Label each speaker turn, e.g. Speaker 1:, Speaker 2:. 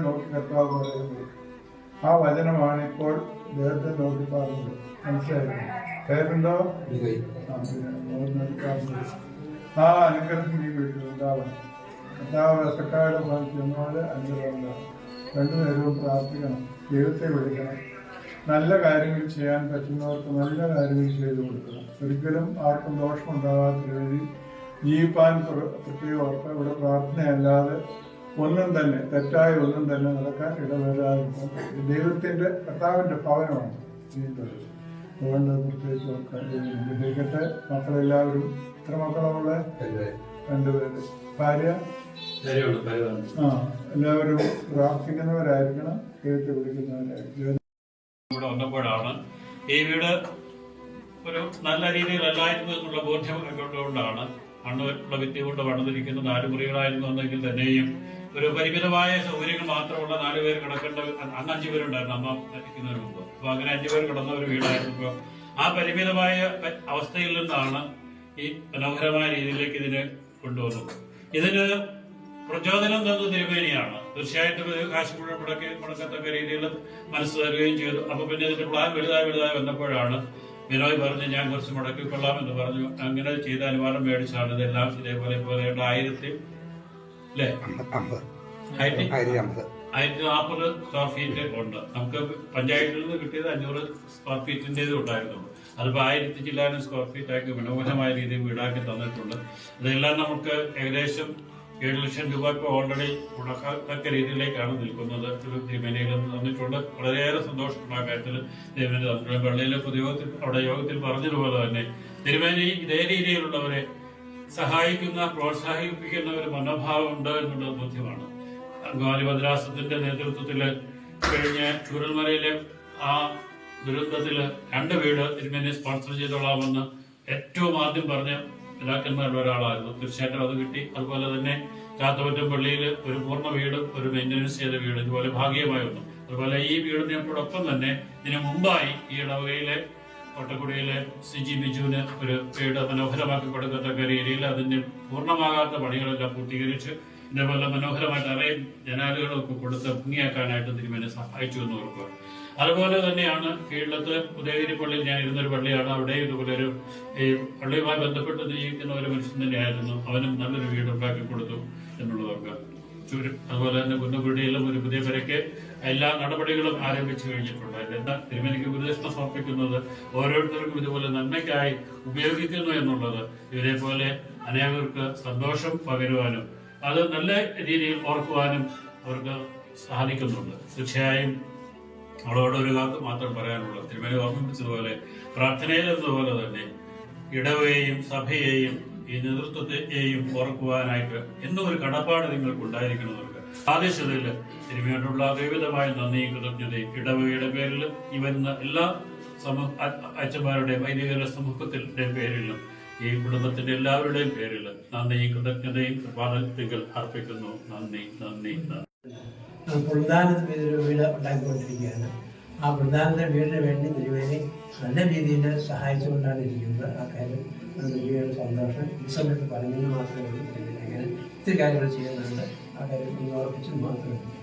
Speaker 1: നോക്കി കർത്താവ് പറയുന്നത് ആ വചനമാണ് ഇപ്പോൾ ദൈവത്തെ നോക്കി പറഞ്ഞത് മനസ്സിലായിരുന്നു കേട്ടുണ്ടോ ആ, അനുഗ്രഹം നീ വീട്ടിലുണ്ടാവണം കർത്താവ് കർത്താവ് സക്കാരുടെ ചെന്നാൽ അനുഗ്രഹം ഉണ്ടാവും രണ്ടുനേരവും പ്രാർത്ഥിക്കണം. ദൈവത്തെ വിളിക്കണം. നല്ല കാര്യങ്ങൾ ചെയ്യാൻ പറ്റുന്നവർക്ക് നല്ല കാര്യങ്ങൾ ചെയ്തു കൊടുക്കണം. ഒരിക്കലും ആർക്കും ദോഷമുണ്ടാകാത്ത രീതി ജീവിപ്പാൻ പ്ര- പ്രത്യേകം ഓർക്കുക ഇവിടെ പ്രാർത്ഥനയല്ലാതെ ഒന്നും തന്നെ തെറ്റായ ഒന്നും തന്നെ നടക്കാൻ ഇടവരാതിരിക്കാൻ പറ്റും. ദൈവത്തിന്റെ കർത്താവിന്റെ ഭവനമാണ് ജീവിതം അതുകൊണ്ട് പ്രത്യേകിച്ച് ഓർക്കാൻ മക്കളെല്ലാവരും എത്ര മക്കളാണുള്ള രണ്ടുപേര്. ഭാര്യ? ആ എല്ലാവരും പ്രാർത്ഥിക്കുന്നവരായിരിക്കണം കേട്ട് വിളിക്കുന്നവരായിരിക്കണം.
Speaker 2: ഇവിടെ വന്നപ്പോഴാണ് ഈ വീട് ഒരു നല്ല രീതിയിലല്ലായിരുന്നു എന്നുള്ള ബോധ്യം കൊണ്ടുകൊണ്ടാണ് മണ്ണുള്ള ഭിത്തി കൊണ്ട് പണിതിരിക്കുന്ന നാല് മുറികളായിരുന്നു എന്നെങ്കിൽ തന്നെയും ഒരു പരിമിതമായ സൗകര്യങ്ങൾ മാത്രമുള്ള നാല് പേര് കിടക്കേണ്ട അന്ന് അഞ്ചു പേരുണ്ടായിരുന്നു അമ്മ മരിക്കുന്നതിന് മുമ്പ്. അപ്പൊ അങ്ങനെ അഞ്ചു പേർ കിടന്ന ഒരു വീടായിരുന്നു. ഇപ്പൊ ആ പരിമിതമായ അവസ്ഥയിൽ നിന്നാണ് ഈ മനോഹരമായ രീതിയിലേക്ക് ഇതിനെ കൊണ്ടുവന്നത്. ഇതിന് പ്രചോദനം തന്നത് തിരുമേനിയാണ്. തീർച്ചയായിട്ടും ഇത് കാശ് മുഴുവൻ മുടക്കി മുടക്കത്തക്ക രീതിയിൽ മനസ്സ് തരുകയും ചെയ്തു. അപ്പൊ പിന്നെ ഇതിന്റെ പ്ലാൻ വലുതായി വലുതായി വന്നപ്പോഴാണ് വിനോയ് പറഞ്ഞു ഞാൻ കുറച്ച് മുടക്കിക്കൊള്ളാം എന്ന് പറഞ്ഞു. അങ്ങനെ ചെയ്ത അനുവാദം മേടിച്ചാണ് ഇതെല്ലാം ഇതേപോലെ പോലെ ആയിരത്തി അല്ലേ ആയിരത്തി നാൽപ്പത് സ്ക്വയർ ഫീറ്റ് ഉണ്ട്. നമുക്ക് പഞ്ചായത്തിൽ നിന്ന് കിട്ടിയത് അഞ്ഞൂറ് സ്ക്വയർ ഫീറ്റിന്റെ ഉണ്ടായിരുന്നുള്ളൂ അതിപ്പോൾ ആയിരത്തി ചില്ലാനും സ്ക്വയർ ഫീറ്റ് ആക്കി മനോഹരമായ രീതിയിൽ വീടാക്കി തന്നിട്ടുണ്ട്. ഇതെല്ലാം നമുക്ക് ഏകദേശം ഏഴ് ലക്ഷം രൂപ ഇപ്പോൾ ഓൾറെഡി മുടക്കത്തക്ക രീതിയിലേക്കാണ് നിൽക്കുന്നത്. തിരുമേനയിൽ തന്നിട്ടുണ്ട് വളരെയേറെ സന്തോഷമുള്ള ആ കാര്യത്തിൽ തിരുമേനി തന്നിട്ടുണ്ട് പള്ളിയിലെ പൊതുയോഗത്തിൽ അവിടെ യോഗത്തിൽ പറഞ്ഞതുപോലെ തന്നെ തിരുമേനി ഇതേ രീതിയിലുള്ളവരെ സഹായിക്കുന്ന പ്രോത്സാഹിപ്പിക്കുന്ന ഒരു മനോഭാവം ഉണ്ട് എന്നുള്ളത് ബോധ്യമാണ്. അങ്കമാലി മദ്രാസത്തിന്റെ നേതൃത്വത്തിൽ കഴിഞ്ഞ ചൂരൽമലയിലെ ആ ദുരന്തത്തിൽ രണ്ട് വീട് തിരുമേനി സ്പോൺസർ ചെയ്തോളാമെന്ന് ഏറ്റവും ആദ്യം പറഞ്ഞ പിതാക്കന്മാരുടെ ഒരാളായിരുന്നു. തീർച്ചയായിട്ടും അത് കിട്ടി. അതുപോലെ തന്നെ ചാത്തപറ്റം പള്ളിയിൽ ഒരു പൂർണ വീടും ഒരു മെയിന്റനൻസ് ചെയ്ത വീട് ഇതുപോലെ ഭാഗികമായി വന്നു. അതുപോലെ ഈ വീടിനോടൊപ്പം തന്നെ ഇതിനു മുമ്പായി ഈ ഇടവകയിലെ കോട്ടക്കുടിയിലെ സി ജി ബിജുവിന് ഒരു വീട് മനോഹരമാക്കി കൊടുക്കത്തക്ക രീതിയിൽ അതിന്റെ പൂർണമാകാത്ത പണികളെല്ലാം പൂർത്തീകരിച്ച് ഇതേപോലെ മനോഹരമായിട്ട് അറയും ജനാലുകളൊക്കെ കൊടുത്ത് ഭംഗിയാക്കാനായിട്ട് തിരുമേനെ സഹായിച്ചു എന്ന് ഓർക്കുക അതുപോലെ തന്നെയാണ് കീഴത്ത് ഉദയഗിരി പള്ളിയിൽ ഞാൻ ഇരുന്നൊരു പള്ളിയാണ്. അവിടെ ഇതുപോലെ ഒരു ഈ പള്ളിയുമായി ബന്ധപ്പെട്ട് ജീവിക്കുന്ന ഒരു മനുഷ്യൻ തന്നെയായിരുന്നു. അവനും നല്ലൊരു വീട് ഉണ്ടാക്കി കൊടുത്തു എന്നുള്ളതൊക്കെ. ചുരു അതുപോലെ തന്നെ കുന്നക്കുടിയിലും ഒരു പുതിയ പെരയ്ക്ക് എല്ലാ നടപടികളും ആരംഭിച്ചു കഴിഞ്ഞിട്ടുണ്ട്. എന്താ തിരുമേനിക്ക് ഉപദേശം സമർപ്പിക്കുന്നത് ഓരോരുത്തർക്കും ഇതുപോലെ നന്മയ്ക്കായി ഉപയോഗിക്കുന്നു എന്നുള്ളത്. ഇവരെ പോലെ അനേകർക്ക് സന്തോഷം പകരുവാനും അത് നല്ല രീതിയിൽ ഓർക്കുവാനും അവർക്ക് സാധിക്കുന്നുണ്ട്. തീർച്ചയായും അവളോട് ഒരു കാലത്ത് മാത്രം പറയാനുള്ളത് തിരുമേനി ഓർമ്മിപ്പിച്ചതുപോലെ പ്രാർത്ഥനയിലെന്നതുപോലെ തന്നെ ഇടവയെയും സഭയെയും ഈ നേതൃത്വത്തെയും ഓർക്കുവാനായിട്ട് എന്നും ഒരു കടപ്പാട് നിങ്ങൾക്ക് ഉണ്ടായിരിക്കണമെന്നുണ്ട് ആദേശത്തിൽ തിരുമേനോടുള്ള ദൈവികമായ നന്ദിയും കൃതജ്ഞതയും ഇടവകയുടെ പേരിൽ ഈ വരുന്ന എല്ലാ സമൂഹ അച്ഛന്മാരുടെയും വൈദികരുടെ സമൂഹത്തിന്റെ പേരിലും ഈ കുടുംബത്തിന്റെ എല്ലാവരുടെയും പേരിൽ നന്ദി കൃതജ്ഞതയും കൃപാദത്തിൽ അർപ്പിക്കുന്നു. നന്ദി നന്ദി
Speaker 3: പ്രധാനത്തിന് ഇതൊരു വീട് ഉണ്ടാക്കിക്കൊണ്ടിരിക്കുകയാണ് ആ പ്രധാനത്തെ വീടിന് വേണ്ടി തിരുവേദി നല്ല രീതിയിൽ സഹായിച്ചുകൊണ്ടാണ് ഇരിക്കുന്നത്. ആ കാര്യം തിരുവേദിയുടെ സന്തോഷം ഈ സമയത്ത് പറഞ്ഞെന്ന് മാത്രമേ ഉള്ളൂ. അങ്ങനെ ഒത്തിരി കാര്യങ്ങൾ ചെയ്യുന്നുണ്ട്. ആ കാര്യം ഒന്ന് ഓർപ്പിച്ചത് മാത്രമേ ഉള്ളൂ.